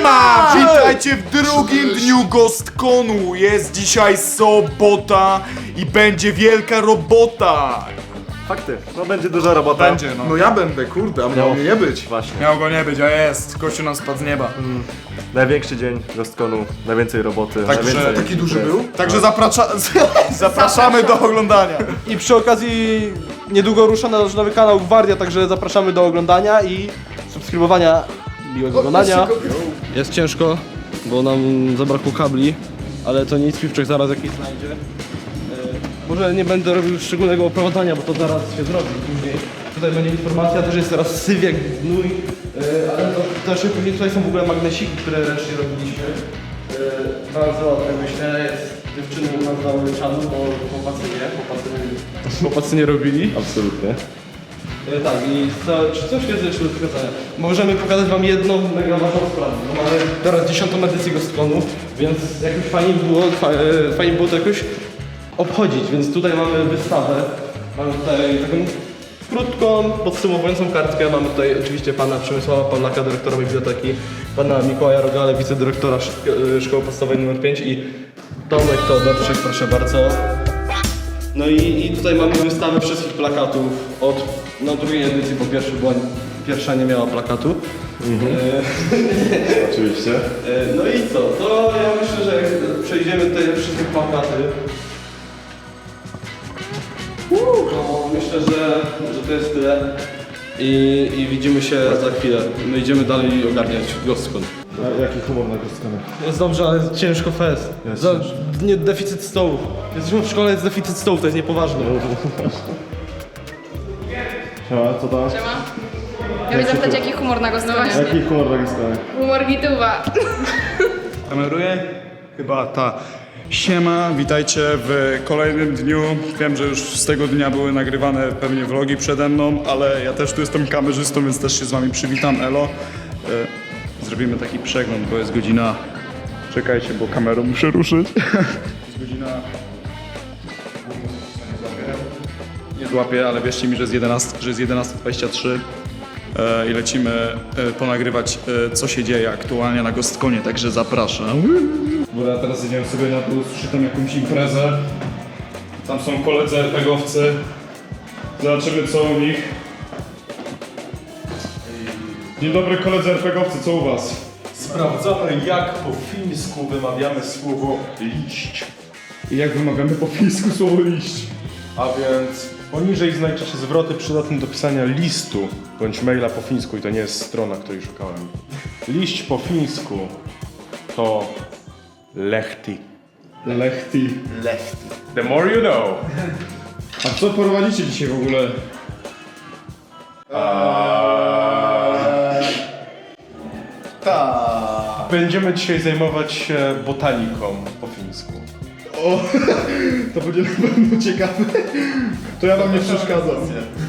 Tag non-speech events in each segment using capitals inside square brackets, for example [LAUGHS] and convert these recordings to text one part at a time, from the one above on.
Siema! Witajcie w drugim dniu GhostConu. Jest dzisiaj sobota i będzie wielka robota. Fakty, no będzie duża robota. Będzie, no. No ja będę, kurde, a miało mnie nie być. Właśnie. Miał go nie być, a jest. Kościół nam spadł z nieba. Największy dzień Rostkonu, najwięcej roboty, Także najwięcej... Taki duży był? Także zaprasza... [LAUGHS] zapraszamy do oglądania. I przy okazji niedługo rusza nasz nowy kanał Gwardia, także zapraszamy do oglądania i subskrybowania. Miłego oglądania. Jest ciężko, bo nam zabrakło kabli, ale to nic, Piwczek zaraz jakiś znajdzie. E, Może nie będę robił szczególnego oprowadzania, bo to zaraz się zrobi później. Tutaj będzie informacja, też jest teraz syf jak gnój, e, ale to też później tutaj są w ogóle magnesiki, które ręcznie robiliśmy. E, Bardzo ładne myślę, jest dziewczyny nazywały czadu, bo chłopacy nie, chłopacy, chłopacy nie robili. Absolutnie. E, Tak, i co, czy coś jest jeszcze do pokazania? Możemy pokazać wam jedną mega ważną sprawę. bo mamy teraz dziesiątą edycję Gostkonu, więc jakoś fajnie było, fa, e, fajnie było to jakoś obchodzić, więc tutaj mamy wystawę. Mamy tutaj taką krótką, podsumowującą kartkę. Mamy tutaj oczywiście pana Przemysława Pawlaka, dyrektora biblioteki, pana Mikołaja Rogale, wicedyrektora Szko- e, Szkoły Podstawowej nr 5 i Tomek Teodorczyk, proszę bardzo. No i, i tutaj mamy wystawę wszystkich plakatów od no, drugiej edycji, bo pierwszy była, pierwsza nie miała plakatu. E, [LAUGHS] Oczywiście. e, no i co? To ja myślę, że jak przejdziemy tutaj wszystkie plakaty. To myślę, że, że to jest tyle. I, I widzimy się za chwilę. My idziemy dalej ogarniać Ghostkon. A jaki humor na Rostkonu? Jest dobrze, ale ciężko fest. Jest Za, ciężko. nie, deficyt stołów. Jesteśmy w szkole, jest deficyt stołów, to jest niepoważne. [LAUGHS] Siema, co tam? Siema. Ja bym zapytać, jaki humor na gostowanie. Jaki humor na Rostkonu? Humor gituwa. Kameruję? Chyba ta. Siema, witajcie w kolejnym dniu. Wiem, że już z tego dnia były nagrywane pewnie vlogi przede mną, ale ja też tu jestem kamerzystą, więc też się z wami przywitam. Elo. E, Zrobimy taki przegląd, bo jest godzina... Czekajcie, bo kamerą muszę ruszyć. [LAUGHS] Jest godzina... Nie złapię, ale wierzcie mi, że jest 11, że jest 11.23 e, i lecimy e, ponagrywać, e, co się dzieje aktualnie na Gostkonie, także zapraszam. Bo ja teraz idziemy sobie na dół, słyszę jakąś imprezę. Tam są koledzy RPGowcy. Zobaczymy co u nich. Dzień dobry koledzy RPGowcy, co u was? Sprawdzamy, jak po fińsku wymawiamy słowo liść. I jak wymagamy po fińsku słowo liść? A więc poniżej znajdzie się zwroty przydatne do pisania listu bądź maila po fińsku i to nie jest strona, której szukałem. Liść po fińsku to lechti. Lechti. The more you know. A co prowadzicie dzisiaj w ogóle? Będziemy dzisiaj zajmować się botaniką po fińsku. [LAUGHS] To będzie na pewno ciekawe. To ja wam nie przeszkadzam.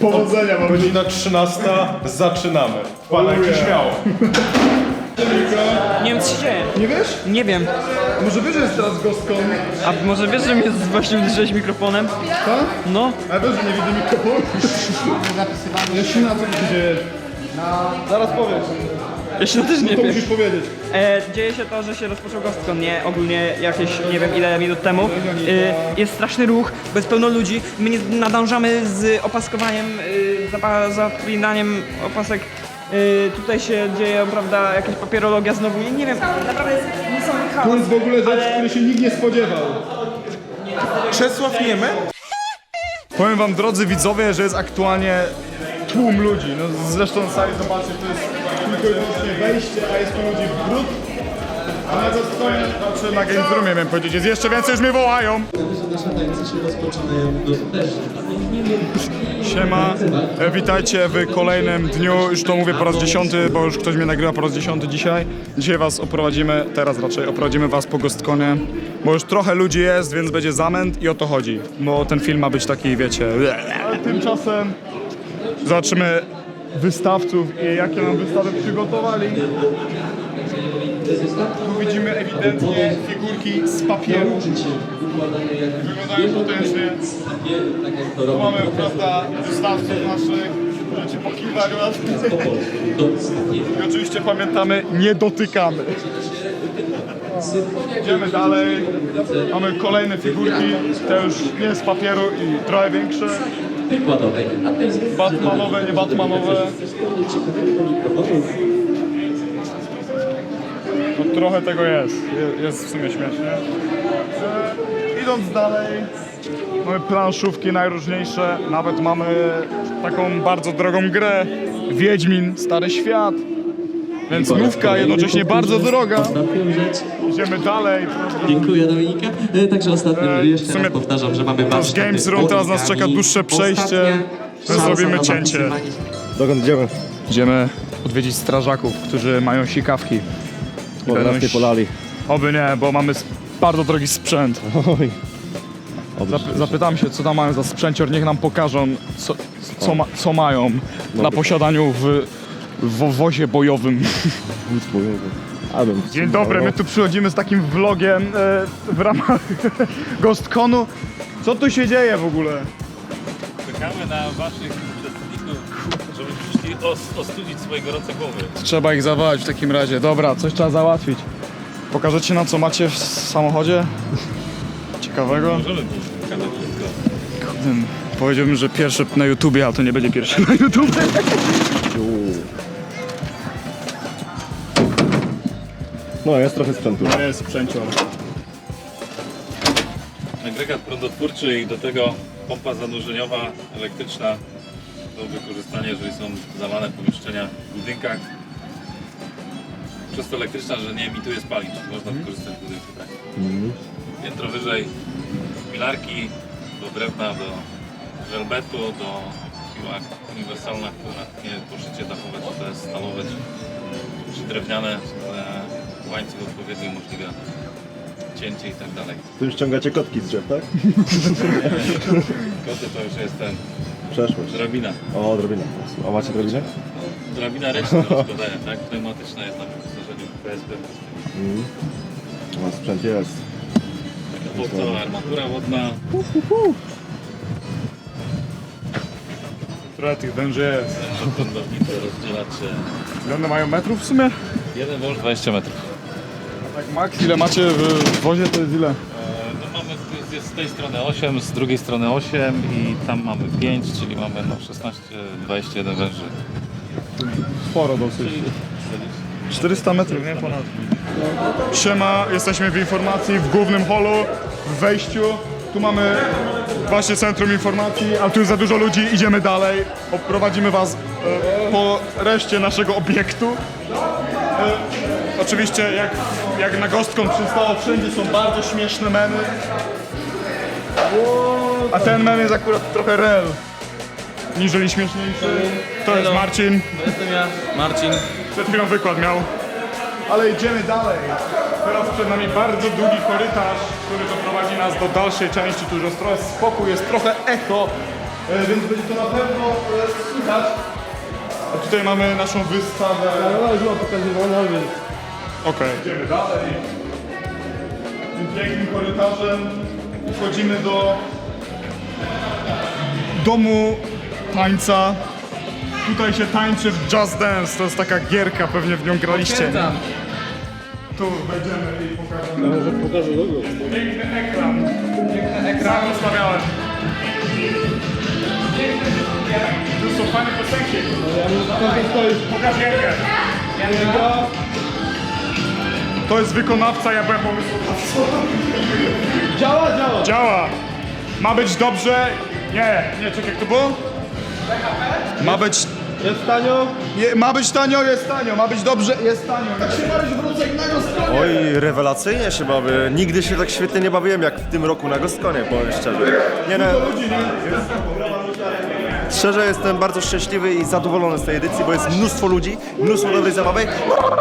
Powodzenia wam. Godzina 13, zaczynamy. Wpadajcie Oh yeah. śmiało. Nie wiem co się dzieje. Nie wiesz? Nie wiem. A może wiesz, że jest teraz Gostkon? A może wiesz, że mnie właśnie uderzyłeś mikrofonem? Tak? No. A wiesz, że nie widzę mikrofonu? Co tu się dzieje? Zaraz powiem. Ja się też nie To wiem. musisz powiedzieć. E, dzieje się to, że się rozpoczął Ghostkon, nie? Ogólnie jakieś, nie wiem ile minut temu. E, jest straszny ruch, bo jest pełno ludzi. My nie nadążamy z opaskowaniem, e, zapa- zapinaniem opasek. E, tutaj się dzieje, prawda, jakaś papierologia znowu. I nie wiem, naprawdę jest niesamowity To chaos. jest w ogóle rzecz, Ale- której się nikt nie spodziewał. Czesław Niemy? Powiem wam, drodzy widzowie, że jest aktualnie tłum ludzi. No zresztą sami zobaczcie, to jest tylko i wyłącznie wejście, a jest tu ludzi w brud. A na Gostkonie, znaczy na Games Roomie miałem powiedzieć, jest jeszcze więcej, już mnie wołają. Siema, e, witajcie w kolejnym dniu, już to mówię po raz dziesiąty, bo już ktoś mnie nagrywa po raz dziesiąty dzisiaj. Dzisiaj was oprowadzimy, teraz raczej oprowadzimy was po Gostkonie, bo już trochę ludzi jest, więc będzie zamęt i o to chodzi, bo ten film ma być taki, wiecie... Ale tymczasem zobaczymy wystawców i jakie nam wystawę przygotowali. Tu widzimy ewidentnie figurki z papieru. Wyglądają potężnie. Tu mamy, prawda, wystawców naszych. Możecie pokiwać ładnie. I oczywiście pamiętamy, nie dotykamy. Idziemy dalej. Mamy kolejne figurki, te już nie z papieru i trochę większe. Wykładowej. A to Batmanowe, nie Batmanowe. No, trochę tego jest. Je- Jest w sumie śmiesznie. Idąc dalej, mamy planszówki najróżniejsze. Nawet mamy taką bardzo drogą grę. Wiedźmin, Stary Świat. Więc nówka jednocześnie bardzo droga. Ostatnią rzecz. Idziemy dalej. Dziękuję Dominika. E, Także ostatnią, E, jeszcze w sumie raz powtarzam, że mamy To już warsztaty Games Room, teraz nas origami. czeka dłuższe przejście. Ostatnia My szansa zrobimy na cięcie. Dokąd idziemy? Idziemy odwiedzić strażaków, którzy mają sikawki. Bo Będą nas nie polali. Oby nie, bo mamy s- bardzo drogi sprzęt. [LAUGHS] Oj. Zap zapytam się, co tam mają za sprzęcior, niech nam pokażą, co, co, ma co mają na posiadaniu w, w wozie bojowym. Abym. Dzień dobry, my tu przychodzimy z takim vlogiem e, w ramach [LAUGHS] GhostConu. Co tu się dzieje w ogóle? Czekamy na waszych uczestników, żeby przyszli os- ostudzić swoje gorące głowy. Trzeba ich zawołać w takim razie. Dobra, coś trzeba załatwić. Pokażecie nam, co macie w samochodzie? Ciekawego? Możemy powiedziałbym, że pierwszy na YouTubie, a to nie będzie pierwszy [LAUGHS] na YouTubie. No, jest trochę sprzętu. To jest sprzęcior. Agregat prądotwórczy i do tego pompa zanurzeniowa elektryczna do wykorzystania, jeżeli są zalane pomieszczenia w budynkach. Przez to elektryczna, że nie emituje spalin, czyli można wykorzystać w budynku. Tak. Piętro wyżej pilarki do drewna, do żelbetu, do piła uniwersalna, która nie poszycie dachowe, czy to jest stalowe, czy, czy drewniane, łańcuch odpowiednio umożliwia cięcie i tak dalej. Tu już ściągacie kotki z drzew, tak? [LAUGHS] Koty to już jest ten Przeszłość. drabina. O, drabina. A macie drabinę? Drabina ręczna do rozkładania, tak? Pneumatyczna jest na wyposażeniu PSP. O, sprzęt jest. Taka cała armatura wodna. Trochę tych węży jest. Rozdzielacze. Ile one mają metrów w sumie? Jeden wąż 20 metrów. Max, ile macie w wozie, to jest ile? E, No mamy z- jest z tej strony 8, z drugiej strony 8 i tam mamy 5, czyli mamy no 16, 21 węży. Sporo dosyć. 400 metrów, nie ponad. Siema, jesteśmy w informacji w głównym holu, w wejściu. Tu mamy właśnie centrum informacji, a tu jest za dużo ludzi, idziemy dalej. Oprowadzimy was e, po reszcie naszego obiektu. E, oczywiście jak, jak na gostką przystało, wszędzie są bardzo śmieszne memy. A ten mem jest akurat trochę real. Niżeli śmieszniejszy. To jest Marcin. Jestem ja, Marcin. Przed chwilą wykład miał. Ale idziemy dalej. Teraz przed nami bardzo długi korytarz, który doprowadzi nas do dalszej części. Tu już jest trochę spokój, jest trochę echo, e, więc będzie to na pewno e, słychać. A tutaj mamy naszą wystawę. No, już była pokazywana, więc... Okej. Idziemy dalej. Tym pięknym korytarzem wchodzimy do domu tańca. Tutaj się tańczy w Just Dance, to jest taka gierka, pewnie w nią graliście. Tu wejdziemy i pokażemy. Może pokażę logo. Piękny ekran. Piękny ekran. Sam ustawiałem. Tu są fajne piosenki. Pokaż gierkę. To jest wykonawca, ja byłem pomysłodawcą. Działa, działa! Działa. Ma być dobrze. Nie, nie, czekaj, jak to było? Ma być, Jest tanio? je, ma być tanio, jest tanio. Ma być dobrze, jest tanio. Jak się bawisz w Rucegnego stronie? Oj, rewelacyjnie się bawię. Nigdy się tak świetnie nie bawiłem jak w tym roku na Gostkonie, powiem szczerze. Nie no, szczerze jestem bardzo szczęśliwy i zadowolony z tej edycji, bo jest mnóstwo ludzi, mnóstwo dobrej zabawy.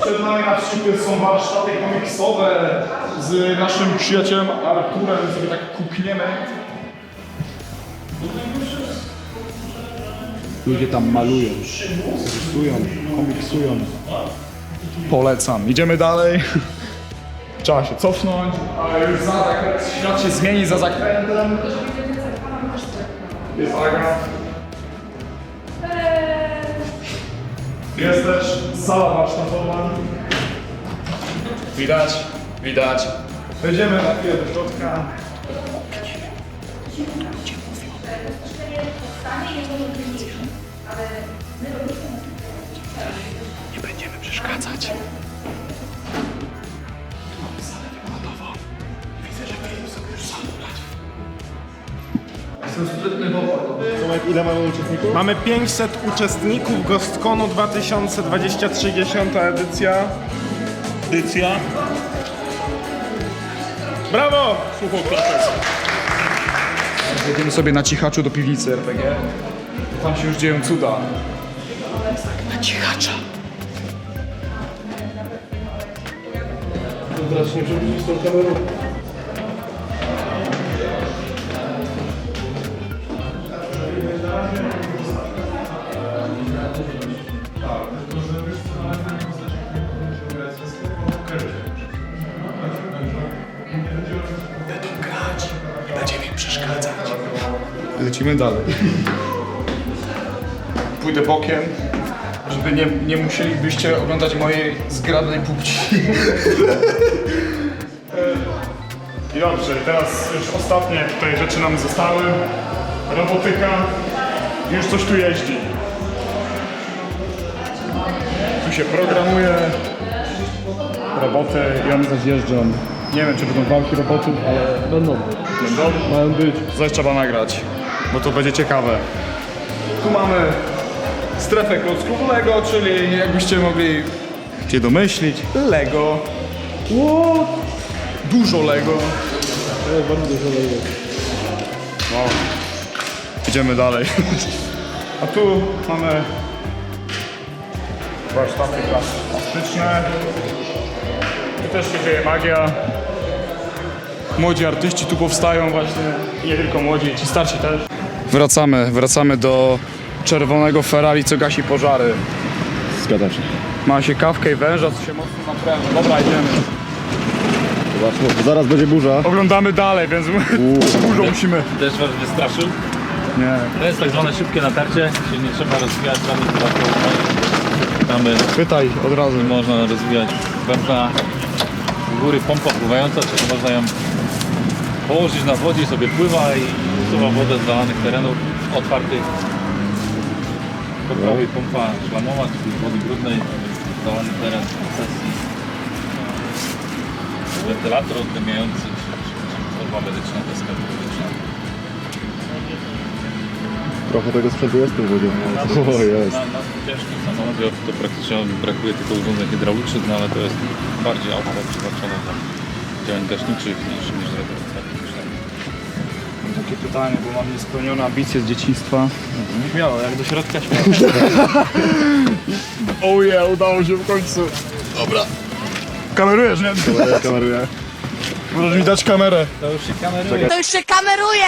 Przed nami na przykład są warsztaty komiksowe z naszym przyjacielem Arturem, sobie tak kukniemy. Ludzie tam malują, rysują, komiksują. Polecam. Idziemy dalej. Trzeba się cofnąć, ale już za zakręt, świat się zmieni za zakrętem. Jest Aga. Jest też sala warsztatowa. Widać, widać. Wejdziemy na chwilę do środka. Nie będziemy przeszkadzać. Ile mamy uczestników? Mamy 500 uczestników Gostkonu 2023, 10 edycja. Edycja. Brawo! Słuchał klases. Jedziemy sobie na cichaczu do piwnicy RPG. Tam się już dzieją cuda. Na cichacza. Teraz nie przebudzić tą kamerą. Lecimy dalej. Pójdę bokiem, żeby nie, nie musielibyście oglądać mojej zgrabnej płci. I dobrze, teraz już ostatnie tutaj rzeczy nam zostały. Robotyka. Już coś tu jeździ. Tu się programuje roboty i one zaś jeżdżą. Nie wiem, czy będą walki robotów, ale będą. Będą? Mają być. Coś trzeba nagrać, bo to będzie ciekawe. Tu mamy strefę klocków Lego, czyli jakbyście mogli się domyślić, Lego. What? Dużo Lego. Bardzo dużo Lego. No. Idziemy dalej. A tu mamy warsztaty plastyczne. Tu też się dzieje magia. Młodzi artyści tu powstają właśnie. I nie tylko młodzi, ci starsi też. Wracamy, wracamy do czerwonego Ferrari, co gasi pożary. Zgadza się. Ma się kawkę i węża, co się mocno napręża. Dobra, idziemy. Zobaczmy, zaraz będzie burza. Oglądamy dalej, więc dużo [LAUGHS] musimy. Też was wystraszył? Nie. To jest tak zwane szybkie natarcie, się nie trzeba rozwijać żadnych podatków. Mamy, Pytaj od razu. można rozwijać węża z góry pompa pływająca, czyli można ją położyć na wodzie i sobie pływa i usuwa wodę z zalanych terenów otwartych. Po prawej pompa szlamowa, czyli wody brudnej, zalany teren sesji. Wentylator oddymiający, czy, czy, czy medyczna, deska medyczna. Trochę tego sprzętu jest w tym wodzie. O, jest. Na, na ciężkim samochodzie to praktycznie brakuje tylko urządzeń hydraulicznych, no ale to jest bardziej auto przeznaczone do działań gaśniczych niż, niż ratowniczych. Takie pytanie, bo mam niespełnione ambicje z dzieciństwa. Śmiało, jak do środka śmiało. [LAUGHS] Oje, udało się w końcu. Dobra. Kamerujesz, nie? Kameruję. Możesz mi dać kamerę. To już się kameruje. To już się kameruje!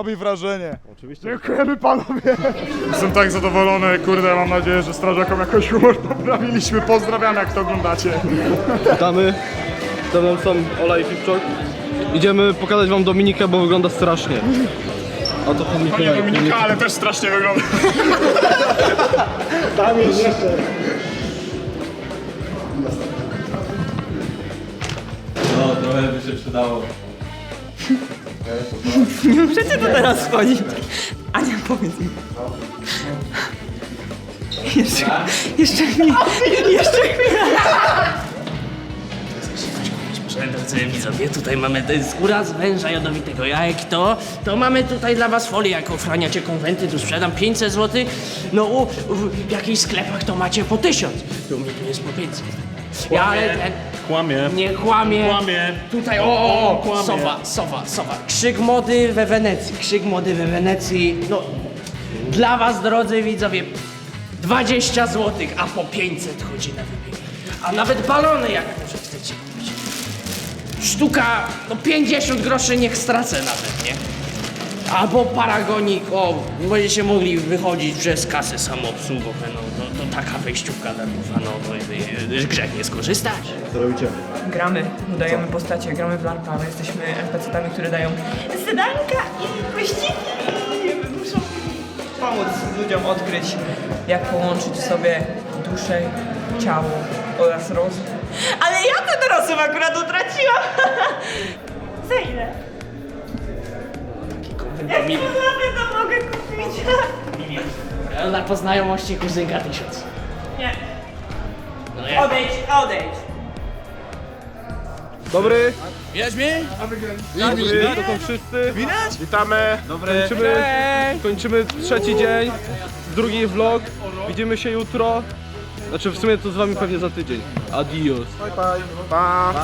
Robi wrażenie. Oczywiście. Dziękujemy panowie. Jestem tak zadowolony, kurde, mam nadzieję, że strażakom jakoś humor poprawiliśmy. Pozdrawiam, jak to oglądacie. Witamy. Ze mną są Ola i Fipczok. Idziemy pokazać wam Dominikę, bo wygląda strasznie. A to pan Nie Mikołaj. Dominika, ale też strasznie wygląda. No, trochę by się przydało. Możecie to teraz wchodzić. Ania, powiedz mi. Jeszcze, jeszcze chwilę. Jeszcze chwilę. Drodzy widzowie, tutaj mamy skóra z węża jadowitego. Ja jak to, to mamy tutaj dla was folię, jak ochraniacie konwenty, tu sprzedam 500 zł. No u, w jakichś sklepach to macie po 1000. Tu mnie tu jest po 500. Ja ale ten, Kłamie. nie kłamie. Kłamie. Tutaj, o, o, o kłamie. sowa, sowa, sowa. Krzyk mody we Wenecji, krzyk mody we Wenecji. No, dla was, drodzy widzowie, 20 zł, a po 500 chodzi na wybieg. A nawet balony, jak może chcecie kupić. Sztuka, no 50 groszy niech stracę nawet, nie? Albo paragonik, o, będziecie mogli wychodzić przez kasę samoobsługową, no to, to taka wejściówka darmowa, no to y, y, grzech nie skorzystać. Co robicie? Gramy, dajemy postacie, gramy w LARPa, my jesteśmy NPC-tami, które dają zadanka i wyścigi. pomóc ludziom odkryć, jak połączyć sobie duszę, ciało oraz rozum. Ale ja ten rozum akurat utraciłam! [LAUGHS] Za ile? Jak nie zrobię, to mogę kupić. [LAUGHS] Na po znajomości kuzynka tysiąc. Nie. No jak? Odejdź, odejdź. Dobry. Witamy. To są wszyscy. Witamy. Kończymy, kończymy trzeci dzień, drugi vlog. Widzimy się jutro. Znaczy w sumie to z wami pewnie za tydzień. Adios. Pa.